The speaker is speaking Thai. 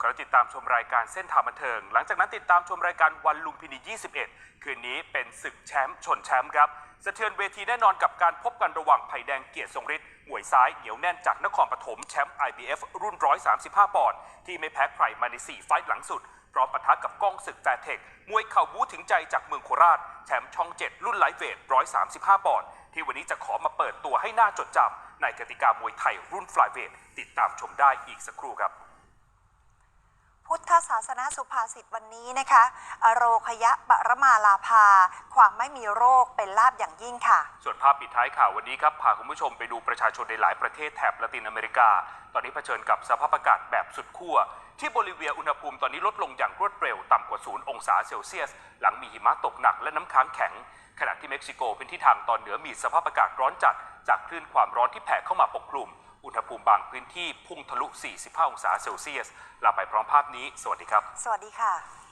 ขอติดตามชมรายการเส้นทางบันเทิง หลังจากนั้นติดตามชมรายการวันลุมพินี 21 คืนนี้เป็นศึกแชมป์ชนแชมป์ครับสะเทือนเวทีแน่นอนกับการพบกันระหว่างไผ่แดงเกียรติทรงฤทธิ์มวยซ้ายเหนียวแน่นจากนครปฐมแชมป์ IBF รุ่น 135 ปอนด์ที่ไม่แพ้ใครมาใน 4 ไฟต์หลังสุดพร้อมปะทะกับก้องศึกแฟร์เทค มวยเข่าบู๊ถึงใจจากเมืองโคราช แชมป์ช่อง 7 รุ่นไลท์เวท 135 ปอนด์ที่วันนี้จะขอมาเปิดตัวให้หน่าจดจำในกติกามวยไทยรุ่นฟลายเวทติดตามชมได้อีกสักครู่ครับ พุทธศาสนาสุภาษิตวันนี้นะคะ อโรคยะปรมาลาภา ความไม่มีโรคเป็นลาบอย่างยิ่งค่ะ ส่วนภาพปิดท้ายข่าววันนี้ครับพาคุณผู้ชมไปดูประชาชนในหลายประเทศแถบละตินอเมริกา ตอนนี้เผชิญกับสภาพอากาศแบบสุดขั้วที่โบลิเวียอุณหภูมิตอนนี้ลดลงอย่างรวดเร็วต่ำกว่า0องศาเซลเซียส หลังมีหิมะตกหนักและน้ำค้างแข็ง ขณะที่เม็กซิโกเป็นที่ทางตอนเหนือมีสภาพอากาศร้อนจัด จากคลื่นความร้อนที่แผ่เข้ามาปกคลุม อุณหภูมิบางพื้นที่พุ่งทะลุ 45 องศาเซลเซียส ลาไปพร้อมภาพนี้ สวัสดีครับ สวัสดีค่ะ